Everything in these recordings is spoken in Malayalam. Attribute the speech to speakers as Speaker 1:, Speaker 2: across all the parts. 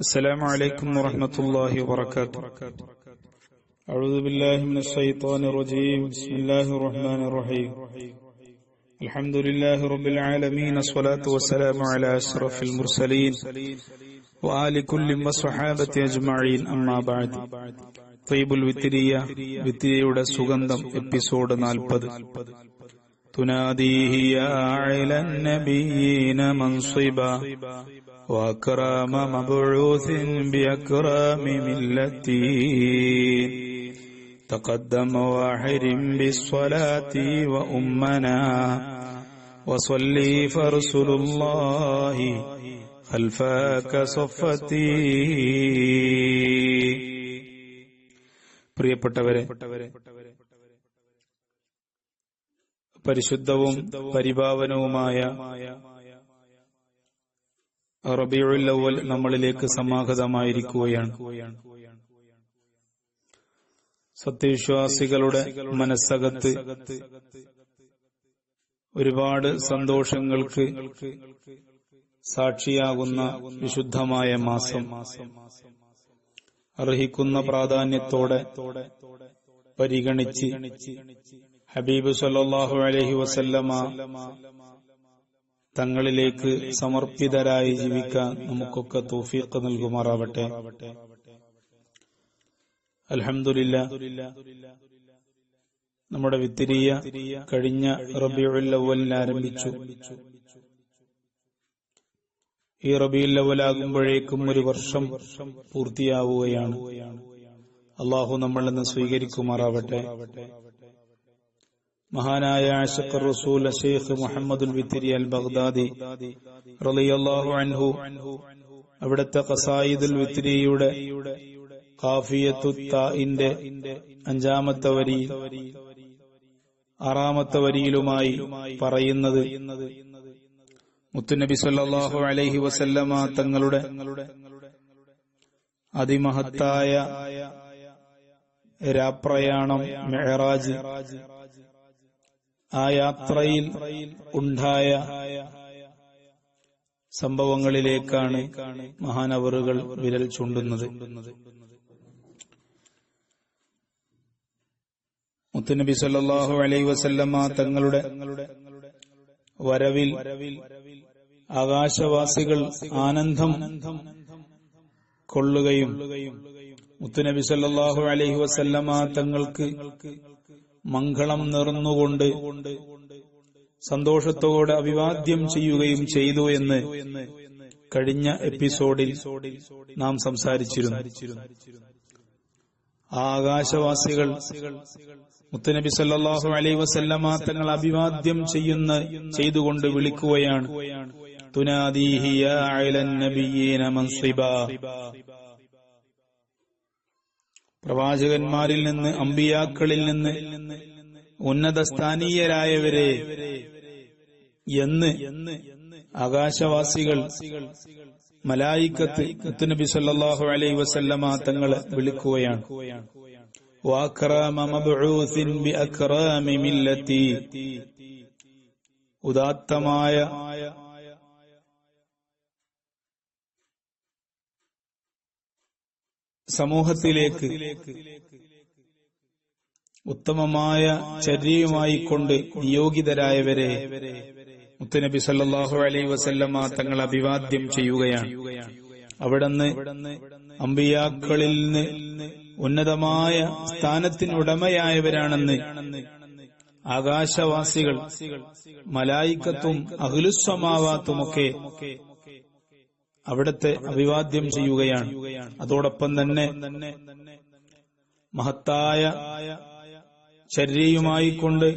Speaker 1: السلام عليكم ورحمة الله وبركاته أعوذ بالله من الشيطان الرجيم بسم الله الرحمن الرحيم الحمد لله رب العالمين الصلاة والسلام على أشرف المرسلين وآل كل وصحابة أجمعين أما بعد طيب الوترية വിത്തിരിയുടെ സുഗന്ധം എപ്പിസോഡ് നാൽപ്പത് تناديه يا أعلى النبيين منصبا وأكرم مبعوث بأكرام ملتي تقدم واحد بالصلاة وأمنا وصلي فرسل الله خلفك صفتي പ്രിയപ്പെട്ടവരെ പരിശുദ്ധവും പരിഭാവനവുമായ റബിയുൽ അവൽ നമ്മളിലേക്ക് സമാഗതമായിരിക്കുകയാണ്. സത്യവിശ്വാസികളുടെ മനസ്സകത്ത് ഒരുപാട് സന്തോഷങ്ങൾക്ക് സാക്ഷിയാകുന്ന വിശുദ്ധമായ മാസം. അർഹിക്കുന്ന പ്രാധാന്യത്തോടെ പരിഗണിച്ച് ഹബീബ് സല്ലാഹു അലഹി വസല്ലമ തങ്ങളിലേക്ക് സമർപ്പിതരായി ജീവിക്കാൻ നമുക്കൊക്കെ തൗഫീഖ് നൽകുമാറാവട്ടെ. അലഹമില്ല നമ്മുടെ വിത്തിരിയ കഴിഞ്ഞ റബിയുൽ അവലിൽ ആരംഭിച്ചു. ഈ റബിയുല്ലവലാകുമ്പോഴേക്കും ഒരു വർഷം പൂർത്തിയാവുകയാണ്. അള്ളാഹു നമ്മളെന്ന് സ്വീകരിക്കുമാറാവട്ടെ. മഹാനായ ആഷഖർ റസൂൽ ഷെയ്ഖ് മുഹമ്മദുൽ വിത്തിരി അൽ ബഗ്ദാദി റളിയല്ലാഹു അൻഹു. അവിടുത്തെ ഖസായിദുൽ വിത്തിരിയുടെ കാഫിയത്തു താഇന്റെ അഞ്ചാമത്തെ വരി ആറാമത്തെ വരിയിലുമായി പറയുന്നത് മുത്തുനബി സല്ലാഹു അലൈഹി വസല്ലമ തങ്ങളുടെ അതിമഹത്തായ രാപ്രയാണം മെഹറാജ് ആ യാത്രയിൽ ഉണ്ടായ സംഭവങ്ങളിലേക്കാണ് മഹാനവറുകൾ വിരൽ ചൂണ്ടുന്നത്. മുത്തുനബി സല്ലാഹു അലൈ വസല്ലമ്മ തങ്ങളുടെ വരവിൽ ആകാശവാസികൾ ആനന്ദം കൊള്ളുകയും മുത്തുനബി സല്ലാഹു അലൈഹി വസല്ലമ്മ തങ്ങൾക്ക് മംഗളം നിറന്നുകൊണ്ട് സന്തോഷത്തോടെ അഭിവാദ്യം ചെയ്യുകയും ചെയ്തു എന്ന് കഴിഞ്ഞ എപ്പിസോഡിൽ നാം സംസാരിച്ചിരുന്നു. ആകാശവാസികൾ മുത്തനബി സല്ലാഹു അലൈ വസല്ലമ തങ്ങൾ അഭിവാദ്യം ചെയ്യുന്ന ചെയ്തുകൊണ്ട് വിളിക്കുകയാണ്. പ്രവാചകന്മാരിൽ നിന്ന് അമ്പിയാക്കളിൽ നിന്ന് ഉന്നത സ്ഥാനീയരായവരെ എന്ന് ആകാശവാസികൾ മലായിക്കത്ത് മുത്തുനബി സല്ലാഹു അലൈ വസല്ലമ തങ്ങളെ വിളിക്കുകയാണ്. ഉദാത്തമായ സമൂഹത്തിലേക്ക് ഉത്തമമായ ചര്യയുമായി കൊണ്ട് നിയോഗിതരായവരെ മുത്തനബി സല്ലാഹു അലൈ വസല്ലമ തങ്ങൾ അഭിവാദ്യം ചെയ്യുകയാണ്. അവിടുന്ന് അമ്പിയാക്കളിൽ നിന്ന് ഉന്നതമായ സ്ഥാനത്തിനുടമയായവരാണെന്ന് ആകാശവാസികൾ മലായിക്കത്തും അഖിലുസ്വമാവാത്തുമൊക്കെ അവിടത്തെ അഭിവാദ്യം ചെയ്യുകയാണ് അതോടൊപ്പം തന്നെ മഹത്തായ ചര്യയുമായി കൊണ്ട്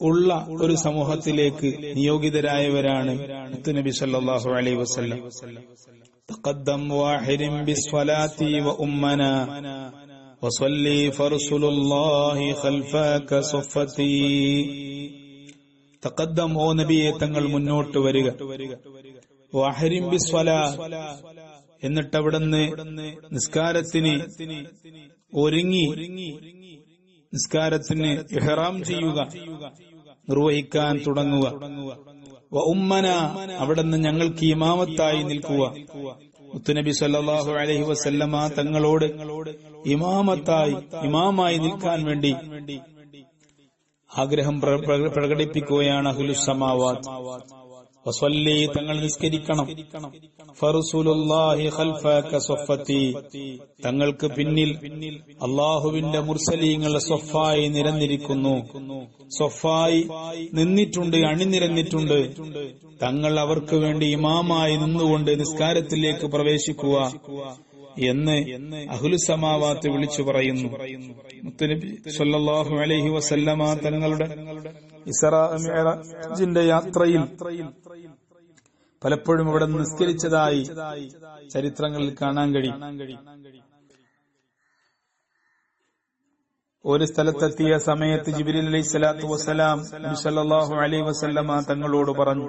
Speaker 1: ഉള്ള ഒരു സമൂഹത്തിലേക്ക് നിയോഗിതരായവരാണ് നബി സല്ലല്ലാഹു അലൈഹി വസല്ലം تقدم واحد بالصلاة وأمنا وصلي فرسل الله خلفك صفتي تقدم ഓ നബിയെ തങ്ങൾ മുന്നോട്ട് വരിക വാഹരിം എന്നിട്ട് അവിടുന്ന് നിസ്കാരത്തിന് ഒരുങ്ങി നിസ്കാരത്തിന് ഇഹ്റാം ചെയ്യുക നിർവഹിക്കാൻ തുടങ്ങുക. വ ഉമ്മന അവിടുന്ന് ഞങ്ങൾക്ക് ഇമാമത്തായി നിൽക്കുക. മുത്തുനബി സല്ലാഹു അലഹി വസല്ലമ തങ്ങളോട് ഇമാമത്തായി ഇമാമായി നിൽക്കാൻ വേണ്ടി ആഗ്രഹം പ്ര- പ്ര- പ്രകടിപ്പിക്കുകയാണ് അഹുലുസമാവാത്ത് വസല്ലി തങ്ങൾ നിസ്കരിക്കണം. തങ്ങൾക്ക് പിന്നിൽ അള്ളാഹുവിന്റെ മുർസലീങ്ങളുടെ സൊഫായി നിരന്നിരിക്കുന്നു. സൊഫായി നിന്നിട്ടുണ്ട് അണിനിരന്നിട്ടുണ്ട്. തങ്ങൾ അവർക്ക് വേണ്ടി ഇമാമായി നിന്നുകൊണ്ട് നിസ്കാരത്തിലേക്ക് പ്രവേശിക്കുക എന്ന് അഹുലുസമാവാത്ത് വിളിച്ചു പറയുന്നു. മുത്തുനബി അലൈഹി വസല്ലമ തങ്ങളുടെ ഇസ്രാ മിഅ്റാജിന്റെ യാത്രയിൽ പലപ്പോഴും ഇവിടെ നിസ്കരിച്ചതായി ചരിത്രങ്ങളിൽ കാണാൻ കഴിയും. ഒരു സ്ഥലത്തെത്തിയ സമയത്ത് ജിബിലി അലൈഹി സ്വലാത്തു വസ്സലാം സല്ലല്ലാഹു അലൈഹി വസല്ലമ തങ്ങളോട് പറഞ്ഞു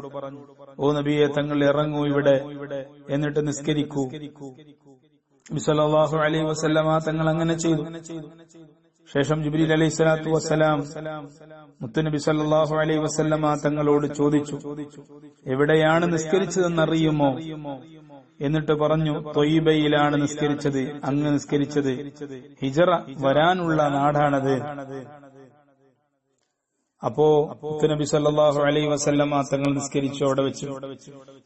Speaker 1: ഓ നബിയെ തങ്ങൾ ഇറങ്ങൂ ഇവിടെ എന്നിട്ട് നിസ്കരിക്കൂ. സല്ലല്ലാഹു അലൈഹി വസല്ലമ തങ്ങൾ അങ്ങനെ ചെയ്തു. ശേഷം ജിബ്രീൽ അലൈഹി സ്വലാത്തു വസ്സലാം മുത്തുനബി സല്ലാഹു അലൈഹി വസല്ലമ തങ്ങളോട് ചോദിച്ചു എവിടെയാണ് നിസ്കരിച്ചതെന്നറിയുമോ? എന്നിട്ട് പറഞ്ഞു തൊയ്ബയിലാണ് നിസ്കരിച്ചത് അങ്ങ് നിസ്കരിച്ചത്. ഹിജറ വരാനുള്ള നാടാണത്. അപ്പോ മുത്തുനബി സല്ലാഹു അലൈഹി വസല്ലമ തങ്ങൾ നിസ്കരിച്ചു അവിടെ വെച്ച്.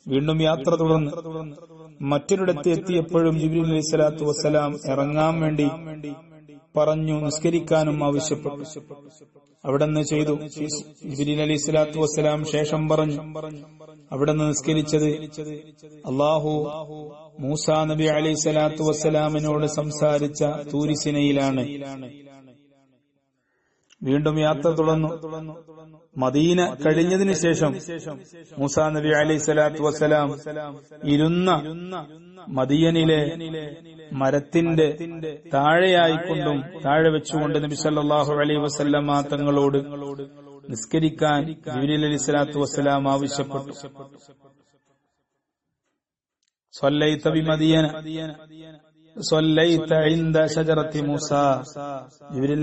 Speaker 1: വീണ്ടും യാത്ര തുടർന്ന് മറ്റൊരിടത്ത് എത്തിയപ്പോഴും ജിബ്രീൽ അലൈഹി സ്വലാത്തു വസ്സലാം ഇറങ്ങാൻ വേണ്ടി പറഞ്ഞു നിസ്കരിക്കാനും ആവശ്യപ്പെട്ടു. അവിടെന്ന് ചെയ്തു. ജിബിലിൻ അലി സ്വലാത്തു വസ്സലാം ശേഷം പറഞ്ഞു അവിടെന്ന് നിസ്കരിച്ചത് അള്ളാഹു മൂസ നബി അലൈഹി സ്വലാത്തു വസ്സലാമിനോട് സംസാരിച്ച തൂരിസിനയിലാണ്. വീണ്ടും യാത്ര തുടർന്നു. മദീന കഴിഞ്ഞതിനു ശേഷം മൂസാ നബി അലൈഹി സ്വലാത്തു വസ്സലാം ഇരുന്ന മദീയനിലെ മരത്തിന്റെ താഴെയായിക്കൊണ്ടും താഴെ വെച്ചുകൊണ്ട് നബി സല്ലല്ലാഹു അലൈഹി വസല്ലമ തങ്ങളോട് നിസ്കരിക്കാൻ ജിബിലി അലൈഹി സ്വലാത്തു വസ്സലാം ആവശ്യപ്പെട്ടു. സ്വല്ലൈത ബിമദിയന സ്വല്ലൈത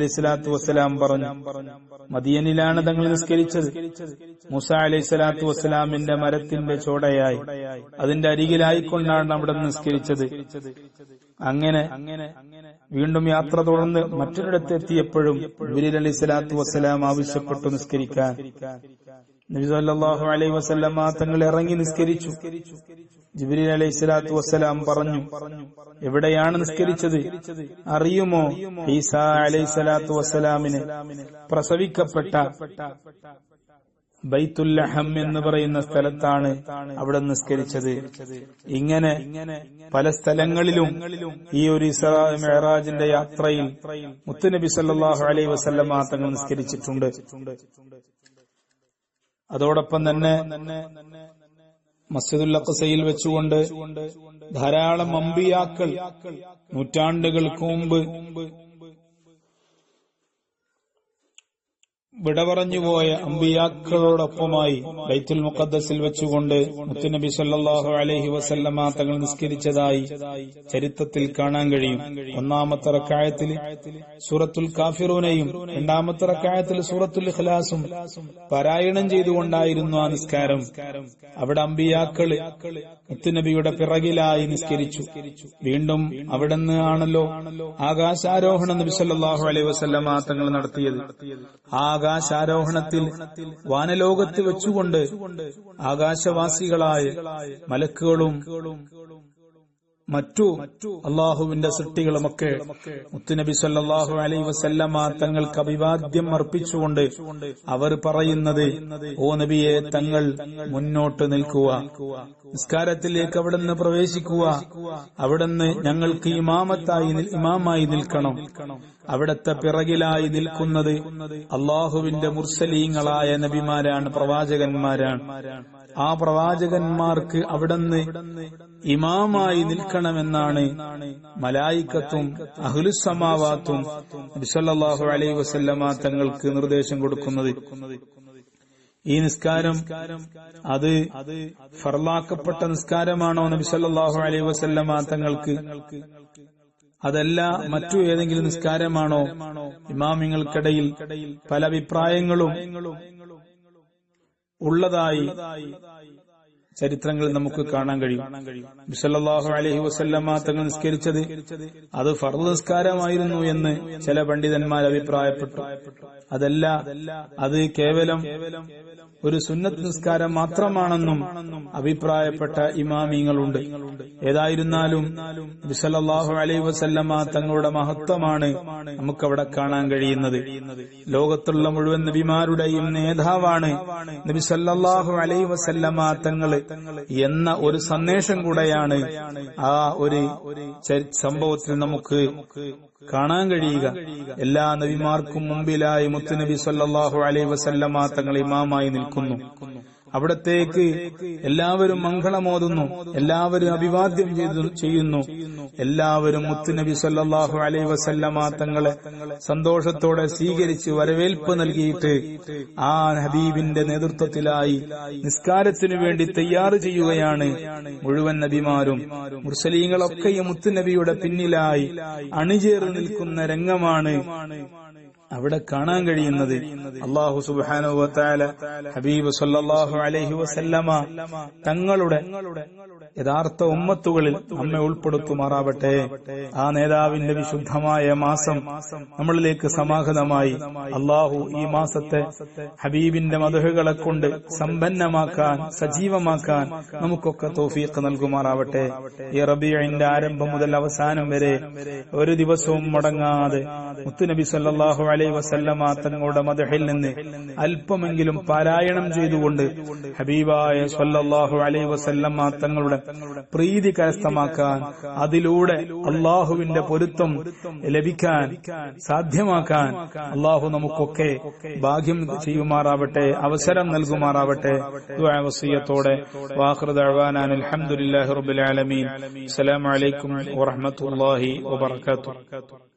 Speaker 1: സ്വലാത്തു വസ്സലാം പറഞ്ഞു മദിയനിലാണ് തങ്ങൾ നിസ്കരിച്ചത്. മുസ അലൈഹി സ്വലാത്തു വസ്സലാമിന്റെ മരത്തിന്റെ ചോടയായി. അതിന്റെ അരികിലായിക്കൊണ്ടാണ് അവിടെ നിസ്കരിച്ചത്. അങ്ങനെ വീണ്ടും യാത്ര തുടർന്ന് മറ്റൊരിടത്ത് എത്തിയപ്പോഴും ജിബ്രീൽ അലൈഹി സ്വലാത്തു വസ്സലാം ആവശ്യപ്പെട്ടു നിസ്കരിക്കാൻ. നബി അലൈഹി വസല്ലമ തങ്ങൾ ഇറങ്ങി നിസ്കരിച്ചു. ജിബ്രീൽ അലൈഹി സ്വലാത്തു വസ്സലാം പറഞ്ഞു എവിടെയാണ് നിസ്കരിച്ചത്? അറിയുമോ? ഈസ അലൈഹി സ്വലാത്തു വസ്സലാമിന് പ്രസവിക്കപ്പെട്ട ബൈത്തുല്ലഹം എന്ന് പറയുന്ന സ്ഥലത്താണ് അവിടെ നിസ്കരിച്ചത്. ഇങ്ങനെ പല സ്ഥലങ്ങളിലും ഈ ഒരു മെഹറാജിന്റെ യാത്രയിൽ മുത്തുനബി സല്ലാഹു അലൈഹി വസല്ലമ തങ്ങൾ നിസ്കരിച്ചിട്ടുണ്ട്. അതോടൊപ്പം തന്നെ മസ്ജിദുൽ അഖസയിൽ വെച്ചുകൊണ്ട് ധാരാളം അമ്പിയാക്കൾ നൂറ്റാണ്ടുകൾക്ക് മുമ്പ് വിട പറഞ്ഞുപോയ അമ്പിയാക്കളോടൊപ്പമായി ബൈത്തുൽ മുഖദ്സിൽ വെച്ചുകൊണ്ട് മുത്തുനബി സല്ലാഹു അലഹി വസല്ലമ തങ്ങൾ നിസ്കരിച്ചതായി ചരിത്രത്തിൽ കാണാൻ കഴിയും. ഒന്നാമത്തെ റക്കായത്തിൽ സൂറത്തുൽ കാഫിറൂനെയും രണ്ടാമത്തെ റക്കായത്തിൽ സൂറത്തുൽ ഇഖ്ലാസും പാരായണം ചെയ്തുകൊണ്ടായിരുന്നു ആ നിസ്കാരം. അവിടെ അമ്പിയാക്കൾ മുത്തുനബിയുടെ പിറകിലായി നിസ്കരിച്ചു. വീണ്ടും അവിടെ നിന്ന് ആണല്ലോ ആകാശാരോഹണം നബി സല്ലല്ലാഹു അലൈഹി വസല്ലമ തങ്ങൾ നടത്തിയത്. ആകാശാരോഹണത്തിൽ വാനലോകത്ത് വെച്ചുകൊണ്ട് ആകാശവാസികളായ മലക്കുകളും മറ്റു അള്ളാഹുവിന്റെ സൃഷ്ടികളുമൊക്കെ മുത്തുനബി സല്ലാഹു അലൈ വസല്ലമ തങ്ങൾക്ക് അഭിവാദ്യം അർപ്പിച്ചുകൊണ്ട് അവർ പറയുന്നത് ഓ നബിയെ തങ്ങൾ മുന്നോട്ട് നിൽക്കുക. നിസ്കാരത്തിലേക്ക് അവിടുന്ന് പ്രവേശിക്കുക. അവിടുന്ന് ഞങ്ങൾക്ക് ഇമാമത്തായി ഇമാമായി നിൽക്കണം. അവിടത്തെ പിറകിലായി നിൽക്കുന്നത് അള്ളാഹുവിന്റെ മുർസലീങ്ങളായ നബിമാരാണ് പ്രവാചകന്മാരാണ്. ആ പ്രവാചകന്മാർക്ക് അവിടുന്ന് ഇമാമായി നിൽക്കണമെന്നാണ് മലായിക്കത്തും അഹുലുസമാവാത്തും നബിസല്ലാഹു അലൈ വസല്ലമ തങ്ങൾക്ക് നിർദ്ദേശം കൊടുക്കുന്നത്. ഈ നിസ്കാരം അത് ഫർലാക്കപ്പെട്ട നിസ്കാരമാണോ നബിസല്ലാഹു അലൈ വസല്ലമ തങ്ങൾക്ക്? അതല്ല മറ്റു ഏതെങ്കിലും നിസ്കാരമാണോ? ഇമാമിങ്ങൾക്കിടയിൽ പല അഭിപ്രായങ്ങളും ഉള്ളതായി ചരിത്രങ്ങളിൽ നമുക്ക് കാണാൻ കഴിയും. ബിസല്ലാഹു അലഹി വസല്ലമ തങ്ങൾ നിസ്കരിച്ചത് അത് ഫർദ് നിസ്കാരമായിരുന്നു എന്ന് ചില പണ്ഡിതന്മാർ അഭിപ്രായപ്പെട്ടു. അതല്ല അത് കേവലം ഒരു സുന്നത്ത് നിസ്കാരം മാത്രമാണെന്നും അഭിപ്രായപ്പെട്ട ഇമാമിങ്ങളുണ്ട്. ഏതായിരുന്നാലും ബിസലല്ലാഹു അലൈ വസല്ലമ തങ്ങളുടെ മഹത്വമാണ് നമുക്കവിടെ കാണാൻ കഴിയുന്നത്. ലോകത്തുള്ള മുഴുവൻ നബിമാരുടെയും നേതാവാണ് നബി സല്ലല്ലാഹു അലൈ വസല്ലമ തങ്ങൾ എന്ന ഒരു സന്ദേശം കൂടെയാണ് ആ ഒരു സംഭവത്തിൽ നമുക്ക് കാണാൻ കഴിയുക. എല്ലാ നബിമാർക്കും മുമ്പിലായി മുത്തുനബി സല്ലാഹു അലൈ വസല്ലമ തങ്ങൾ ഇമാമായി നിൽക്കുന്നു. അവിടത്തേക്ക് എല്ലാവരും മംഗളമോതുന്നു. എല്ലാവരും അഭിവാദ്യം ചെയ്യുന്നു. എല്ലാവരും മുത്തുനബി സല്ലാഹു അലൈ വസല്ലമ തങ്ങളെ സന്തോഷത്തോടെ സ്വീകരിച്ച് വരവേൽപ്പ് നൽകിയിട്ട് ആ ഹബീബിന്റെ നേതൃത്വത്തിലായി നിസ്കാരത്തിനു വേണ്ടി തയ്യാർ ചെയ്യുകയാണ് മുഴുവൻ നബിമാരും. മുർസലീങ്ങളൊക്കെയും മുത്തുനബിയുടെ പിന്നിലായി അണിചേർന്ന് നിൽക്കുന്ന രംഗമാണ് അവിടെ കാണാൻ കഴിയുന്നത് അള്ളാഹു സുബാനുവത്താല ഹബീബ് സല്ലല്ലാഹു അലൈഹി വസല്ലമ തങ്ങളുടെ യഥാർത്ഥ ഉമ്മത്തുകളിൽ നമ്മെ ഉൾപ്പെടുത്തുമാറാവട്ടെ. ആ നേതാവിന്റെ വിശുദ്ധമായ മാസം നമ്മളിലേക്ക് സമാഹിതമായി അള്ളാഹു ഈ മാസത്തെ ഹബീബിന്റെ മധുഹകളെ കൊണ്ട് സമ്പന്നമാക്കാൻ സജീവമാക്കാൻ നമുക്കൊക്കെ തോഫീക്ക് നൽകുമാറാവട്ടെ. ഈ റബിയുടെ ആരംഭം മുതൽ അവസാനം വരെ ഒരു ദിവസവും മുടങ്ങാതെ മുത്തുനബി സല്ലാഹു അലൈ വസല്ലമ തങ്ങളുടെ മധുഹയിൽ നിന്ന് അല്പമെങ്കിലും പാരായണം ചെയ്തുകൊണ്ട് ഹബീബായ സല്ലാഹു അലൈ വസല്ലമ തങ്ങളുടെ പ്രീതി കരസ്ഥമാക്കാൻ അതിലൂടെ അള്ളാഹുവിന്റെ പൊരുത്തം ലഭിക്കാൻ സാധ്യമാക്കാൻ അള്ളാഹു നമുക്കൊക്കെ ഭാഗ്യം ചെയ്യുമാറാവട്ടെ അവസരം നൽകുമാറാവട്ടെ വസീയത്തോടെ. വസിയത്തോടെ. വാഖിറു അൽഹംദുലില്ലാഹി റബ്ബിൽ ആലമീൻ. അസ്സലാമു അലൈക്കും വറഹ്മത്തുള്ളാഹി വബറകാതുഹു.